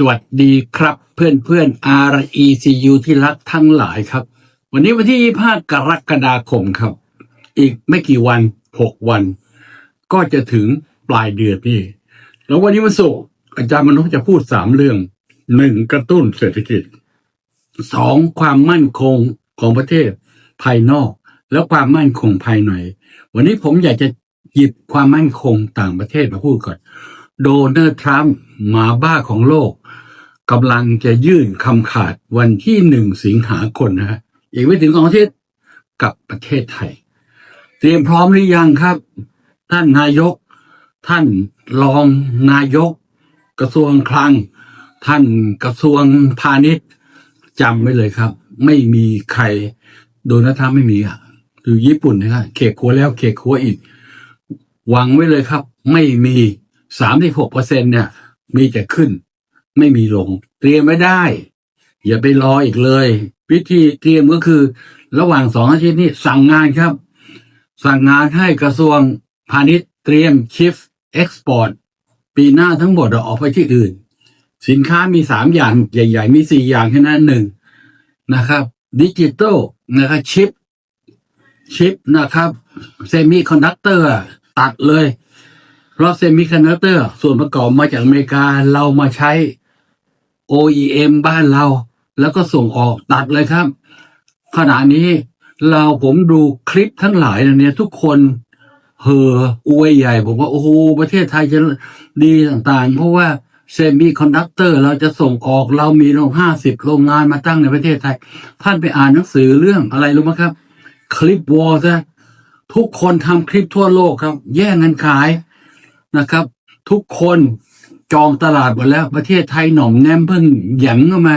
สวัสดีครับเพื่อนเพื่อนๆ RECU ที่รักทั้งหลายครับ วันนี้วันที่ 25 กรกฎาคมครับ อีกไม่กี่วัน 6 วัน ก็จะถึงปลายเดือนนี่แล้ววันนี้วันศุกร์อาจารย์มนุษย์จะพูดสามเรื่องหนึ่งกระตุ้นเศรษฐกิจสองความมั่นคงของประเทศภายนอก แล้วความมั่นคงภายใน วันนี้ผมอยากจะหยิบความมั่นคงต่างประเทศมาพูดก่อน โดนัลด์ทรัมป์หมาบ้าของโลกกำลังจะยื่นคำขาดวันที่หนึ่งสิงหาคมนะฮะอีกไม่ถึงสองอาทิตย์กับประเทศไทย เตรียมพร้อมหรือยังครับ ท่านนายก ท่านรองนายก กระทรวงคลัง ท่านกระทรวงพาณิชย์จำไว้เลยครับ ไม่มีใครโดนัลด์ทรัมป์ไม่มีอะคือญี่ปุ่นนะครับเขกขัวแล้วเขกขัวอีก หวังไว้เลยครับ ไม่มี สามสิบหกเปอร์เซ็นเนี่ย มีแต่ขึ้น ไม่มีลง เตรียมไม่ได้ อย่าไปรออีกเลย วิธีเตรียมก็คือ ระหว่างสองอาทิตย์นี้สั่งงานครับ สั่งงานให้กระทรวงพาณิชย์เตรียมชิฟเอ็กซ์พอร์ตปีหน้าทั้งหมดเอาออกไปที่อื่น สินค้ามีสามอย่างใหญ่ ๆ มีสี่อย่างแค่นั้นหนึ่งนะครับดิจิตอลนะครับชิปชิปนะครับเซมิคอนดักเตอร์ตัดเลย เพราะเซมิคอนดักเตอร์ส่วนประกอบมาจากอเมริกาเรามาใช้ OEM บ้านเรา แล้วก็ส่งออกตัดเลยครับ ขณะนี้เราผมดูคลิปทั้งหลายเนี่ยทุกคนเห่ออวยใหญ่ ผมว่าโอ้โหประเทศไทยจะดีต่างๆ เพราะว่าเซมิคอนดักเตอร์เราจะส่งออกเรามีโรงห้าสิบโรงงานมาตั้งในประเทศไทย ท่านไปอ่านหนังสือเรื่องอะไรรู้ไหมครับ คลิปวอลซะทุกคนทำคลิปทั่วโลกครับ แย่งกันขาย นะครับ ทุกคนจองตลาดหมดแล้ว ประเทศไทยหน่อมแนมเพิ่งหยันเข้ามา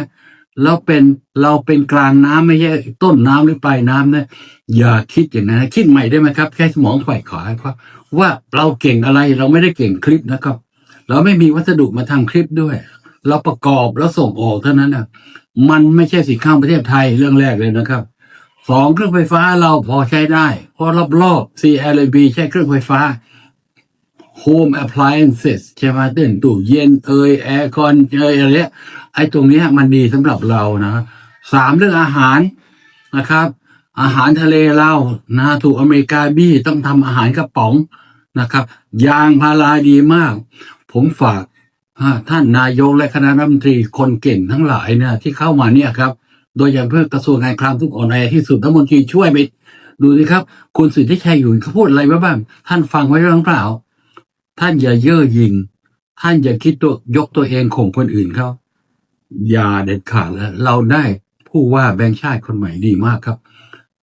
แล้วเป็นเราเป็นกลางน้ำไม่ใช่ต้นน้ำหรือปลายน้ำนะอย่าคิดอย่างนั้นนะคิดใหม่ได้ไหมครับ แค่สมองฝ่ายขวาครับว่าเราเก่งอะไรเราไม่ได้เก่งคลิปนะครับ เราไม่มีวัสดุมาทำคลิปด้วย เราประกอบแล้วส่งออกเท่านั้นนะมันไม่ใช่สินค้าประเทศไทยเรื่องแรกเลยนะครับสองเครื่องไฟฟ้าเราพอใช้ได้ เพราะรอบๆ CLB ใช้เครื่องไฟฟ้า Home appliances ใช่ไหมเต้นตู้เย็นเอยแอร์คอนเอยอะไรเนี้ยไอ้ตรงเนี้ยมันดีสำหรับเรานะสามเรื่องอาหารนะครับ อาหารทะเลเรานะถูกอเมริกาบี้ต้องทำอาหารกระป๋องนะครับ ยางพาราดีมาก ผมฝากท่านนายกและคณะรัฐมนตรีคนเก่งทั้งหลายเนี่ยที่เข้ามาเนี่ยครับ โดยอย่างเพื่อกระทรวงการคลังทุกอ่อนแอที่สุดรัฐมนตรีช่วยไปดูสิครับ คุณสิทธิชัยอยู่เขาพูดอะไรบ้างท่านฟังไว้หรือเปล่า ท่านอย่าเย่อหยิ่งท่านอย่าคิดตัวยกตัวเองข่มคนอื่นเขาอย่าเด็ดขาดแล้วเราได้ผู้ว่าแบงค์ชาติคนใหม่ดีมากครับ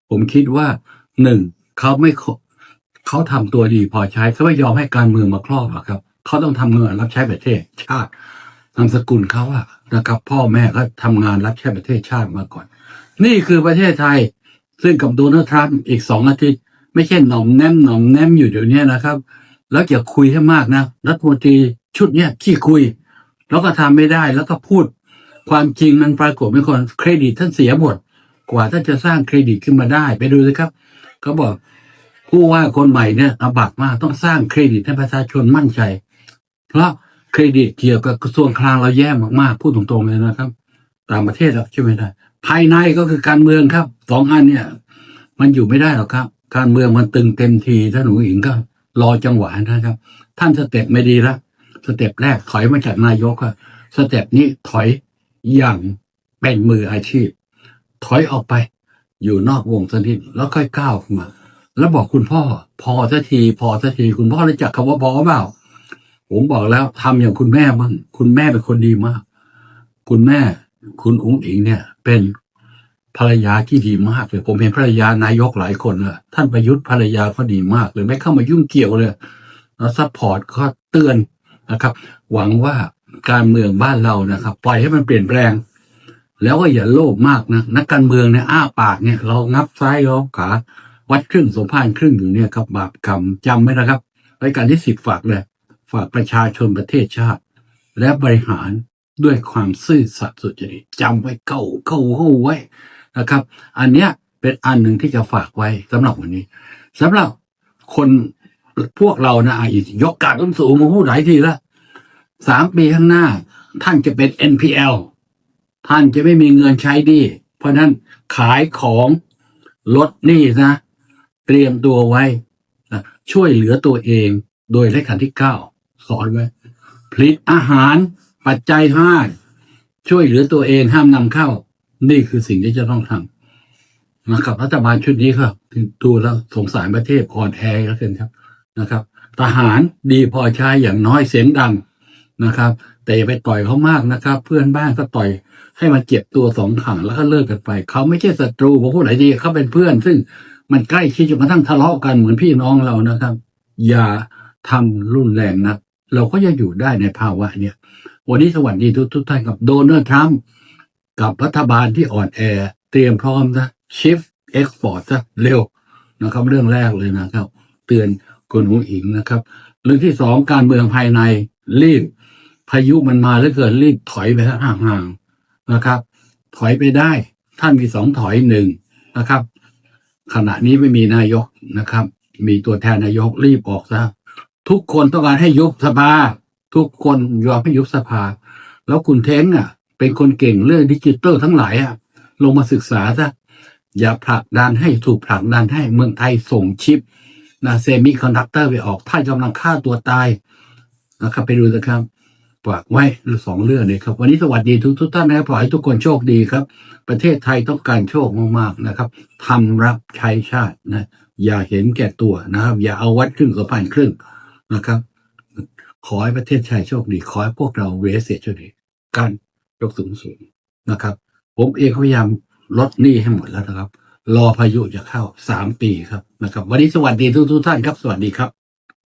ผมคิดว่าหนึ่งเขาไม่เขาทำตัวดีพอใช้เขาไม่ยอมให้การเมืองมาครอบหรอกครับเขาต้องทำเงินรับใช้ประเทศชาตินามสกุลเขาอะนะครับ พ่อแม่ก็ทำงานรับใช้ประเทศชาติมาก่อน นี่คือประเทศไทย ซึ่งกับโดนัลด์ทรัมป์อีกสองอาทิตย์ ไม่ใช่หน่อมแนมหน่อมแนมอยู่เดี๋ยวนี้นะครับ แล้วอย่าคุยให้มากนะรัฐมนตรีชุดเนี้ยขี้คุย แล้วก็ทำไม่ได้แล้วก็พูด ความจริงมันปรากฏเป็นคนเครดิตท่านเสียหมด กว่าท่านจะสร้างเครดิตขึ้นมาได้ ไปดูสิครับเขาบอกผู้ว่าคนใหม่เนี่ยลำบากมากต้องสร้างเครดิตให้ประชาชนมั่นใจ เพราะเครดิตเกี่ยวกับกระทรวงคลังเราแย่มากๆพูดตรงๆเลยนะครับต่างประเทศเราใช่วยไม่ได้ภายในก็คือการเมืองครับสองอันเนี่ย มันอยู่ไม่ได้หรอกครับ การเมืองมันตึงเต็มทีถ้าหนูหญิงก็ รอจังหวะนะครับ ท่านสเต็ปไม่ดีละสเต็ปแรกถอยมาจากนายกอะสเต็ปนี้ถอยอย่างเป็นมืออาชีพ ถอยออกไป อยู่นอกวงสนิทแล้วค่อยก้าวขึ้นมา แล้วบอกคุณพ่อ พอสักที พอสักที คุณพ่อรู้จักคำว่าพอเปล่า ผมบอกแล้วทำอย่างคุณแม่บ้างคุณแม่เป็นคนดีมาก คุณแม่คุณอุ้งอิงเนี่ย เป็น ภรรยาที่ดีมากเลย ผมเห็นภรรยานายกหลายคนเลยท่านประยุทธ์ภรรยาเขาดีมากเลยไม่เข้ามายุ่งเกี่ยวเลยแล้วซัพพอร์ตก็เตือนนะครับ หวังว่าการเมืองบ้านเรานะครับ ปล่อยให้มันเปลี่ยนแปลง แล้วก็อย่าโลภมากนะนักการเมืองเนี่ยอ้าปากเนี่ยเรางับซ้ายเราขาวัดครึ่งสมพานครึ่งอยู่เนี่ยครับบาปกรรมจำไว้นะครับรายการที่สิบฝากเลยฝากประชาชนประเทศชาติ และบริหารด้วยความซื่อสัตย์สุจริตจำไว้เก่าเก่าเข้าไว้ นะครับ อันเนี้ยเป็นอันหนึ่งที่จะฝากไว้สำหรับวันนี้สำหรับคนพวกเรานะอาจจะยกการต้นสูงมาพูดหลายทีแล้วสามปีข้างหน้า ท่านจะเป็น NPL ท่านจะไม่มีเงินใช้หนี้เพราะนั้นขายของลดหนี้นะเตรียมตัวไว้นะช่วยเหลือตัวเองโดยเลขขันที่เก้าสอนไว้ผลิตอาหารปัจจัยห้าช่วยเหลือตัวเองห้ามนำเข้า นี่คือสิ่งที่จะต้องทำนะครับ รัฐบาลชุดนี้ครับดูแล้วสงสารประเทศอ่อนแอแล้วกันครับนะครับ ทหารดีพอใช้อย่างน้อยเสียงดังนะครับ แต่อย่าไปต่อยเขามากนะครับ เพื่อนบ้านก็ต่อยให้มันเจ็บตัวสองขังแล้วก็เลิกกันไป เขาไม่ใช่ศัตรูผมพูดหลายทีเขาเป็นเพื่อน ซึ่งมันใกล้ชิดจนกระทั่งทะเลาะกันเหมือนพี่น้องเรานะครับ อย่าทำรุนแรงนะเราก็จะอยู่ได้ในภาวะเนี่ยวันนี้สวัสดีทุกทุกท่านกับโดนัลด์ทรัมป์ กับรัฐบาลที่อ่อนแอ เตรียมพร้อมนะชิฟเอ็กซ์พอร์ตซะเร็วนะครับ เรื่องแรกเลยนะครับ เตือนคุณหูอิงนะครับ เรื่องที่สองการเมืองภายในรีบ พายุมันมาแล้วเกิดรีบถอยไปห่างๆนะครับ ถอยไปได้ ท่านมีสองถอยหนึ่งนะครับ ขณะนี้ไม่มีนายกนะครับ มีตัวแทนนายกรีบออกซะทุกคนต้องการให้ยุบสภา ทุกคนยอมให้ยุบสภา แล้วคุณเท้งอะ เป็นคนเก่งเรื่องดิจิตอลทั้งหลายอะลงมาศึกษาซะอย่าผลักดันให้ถูกผลักดันให้เมืองไทยส่งชิปนะเซมิคอนดักเตอร์ไปออกท่านกำลังฆ่าตัวตายนะครับไปดูนะครับฝากไว้สองเรื่องเลยครับ วันนี้สวัสดีทุกทุกท่านนะครับขอให้ทุกคนโชคดีครับ ประเทศไทยต้องการโชคมากๆนะครับทำรับใช้ชาตินะ อย่าเห็นแก่ตัวนะครับ อย่าเอาวัดครึ่งกับพันครึ่งนะครับ ขอให้ประเทศไทยโชคดี ขอให้พวกเราเรสเซโชคดีการ ยกสูงสูงนะครับ ผมเองพยายามลดหนี้ให้หมดแล้วนะครับ รอพายุจะเข้าสามปีครับนะครับ วันนี้สวัสดีทุกทุกท่านครับ สวัสดีครับ